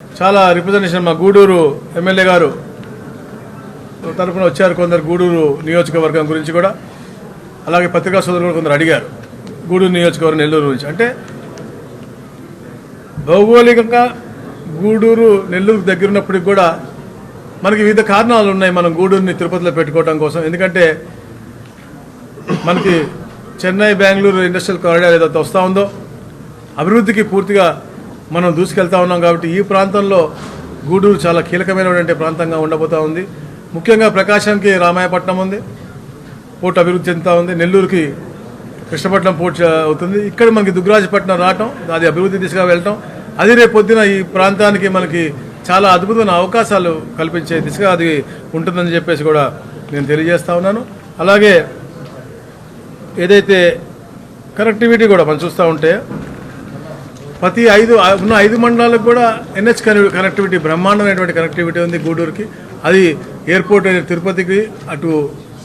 చాలా రిప్రజెంటేషన్ మా గూడూరు ఎమ్మెల్యే గారు తరపున వచ్చారు కొందరు గూడూరు నియోజకవర్గం గురించి కూడా. అలాగే పత్రికా సోదరులు కూడా కొందరు అడిగారు గూడూరు నియోజకవర్గం నెల్లూరు గురించి. అంటే భౌగోళికంగా గూడూరు నెల్లూరు దగ్గర ఉన్నప్పటికి కూడా మనకి వివిధ కారణాలు ఉన్నాయి మనం గూడూరుని తిరుపతిలో పెట్టుకోవడం కోసం. ఎందుకంటే మనకి చెన్నై బెంగళూరు ఇండస్ట్రియల్ కారిడార్ ఏదైతే వస్తూ ఉందో అభివృద్ధికి పూర్తిగా మనం దూసుకెళ్తా ఉన్నాం కాబట్టి ఈ ప్రాంతంలో గూడూరు చాలా కీలకమైనటువంటి ప్రాంతంగా ఉండబోతా ఉంది. ముఖ్యంగా ప్రకాశంకి రామాయపట్నం ఉంది. పోర్టు అభివృద్ధి చెందుతూ ఉంది. నెల్లూరుకి కృష్ణపట్నం పోర్ట్ అవుతుంది. ఇక్కడ మనకి దుగ్గరాజపట్నం రావటం అది అభివృద్ధి దిశగా వెళ్ళటం అది రేపొద్దున ఈ ప్రాంతానికి మనకి చాలా అద్భుతమైన అవకాశాలు కల్పించే దిశగా అది ఉంటుందని చెప్పేసి కూడా నేను తెలియజేస్తా ఉన్నాను. అలాగే ఏదైతే కనెక్టివిటీ కూడా మనం చూస్తూ ఉంటే ప్రతి ఐదు ఉన్న ఐదు మండలాలకు కూడా ఎన్హెచ్ కనెక్టివిటీ బ్రహ్మాండమైనటువంటి కనెక్టివిటీ ఉంది గూడూరుకి. అది ఎయిర్పోర్ట్ తిరుపతికి అటు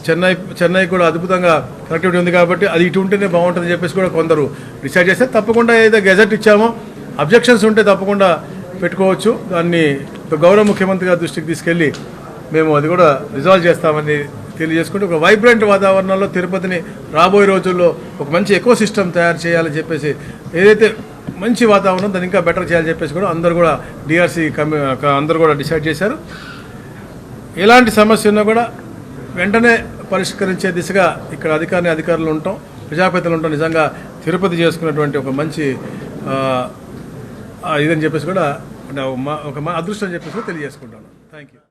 చెన్నై చెన్నై కూడా అద్భుతంగా కనెక్టివిటీ ఉంది కాబట్టి అది ఇటు ఉంటేనే బాగుంటుందని చెప్పేసి కూడా కొందరు డిసైడ్ చేస్తే తప్పకుండా ఏదైతే గెజెట్ ఇచ్చామో అబ్జెక్షన్స్ ఉంటే తప్పకుండా పెట్టుకోవచ్చు. దాన్ని గౌరవ ముఖ్యమంత్రి గారి దృష్టికి తీసుకెళ్ళి మేము అది కూడా రిజాల్వ్ చేస్తామని తెలియజేసుకుంటూ ఒక వైబ్రెంట్ వాతావరణంలో తిరుపతిని రాబోయే రోజుల్లో ఒక మంచి ఎకో సిస్టమ్ తయారు చేయాలని చెప్పేసి ఏదైతే మంచి వాతావరణం దాన్ని ఇంకా బెటర్ చేయాలని చెప్పేసి కూడా అందరూ కూడా డిఆర్సీ కమి అందరూ కూడా డిసైడ్ చేశారు. ఎలాంటి సమస్య ఉన్నా కూడా వెంటనే పరిష్కరించే దిశగా ఇక్కడ అధికారిని అధికారులు ఉంటాం. ప్రజాపతిలో ఉంటాం. నిజంగా తిరుపతి చేసుకున్నటువంటి ఒక మంచి ఇదని చెప్పేసి కూడా ఒక మా- ఒక మా అదృష్టం చెప్పేసి కూడా తెలియజేసుకుంటాను. Thank you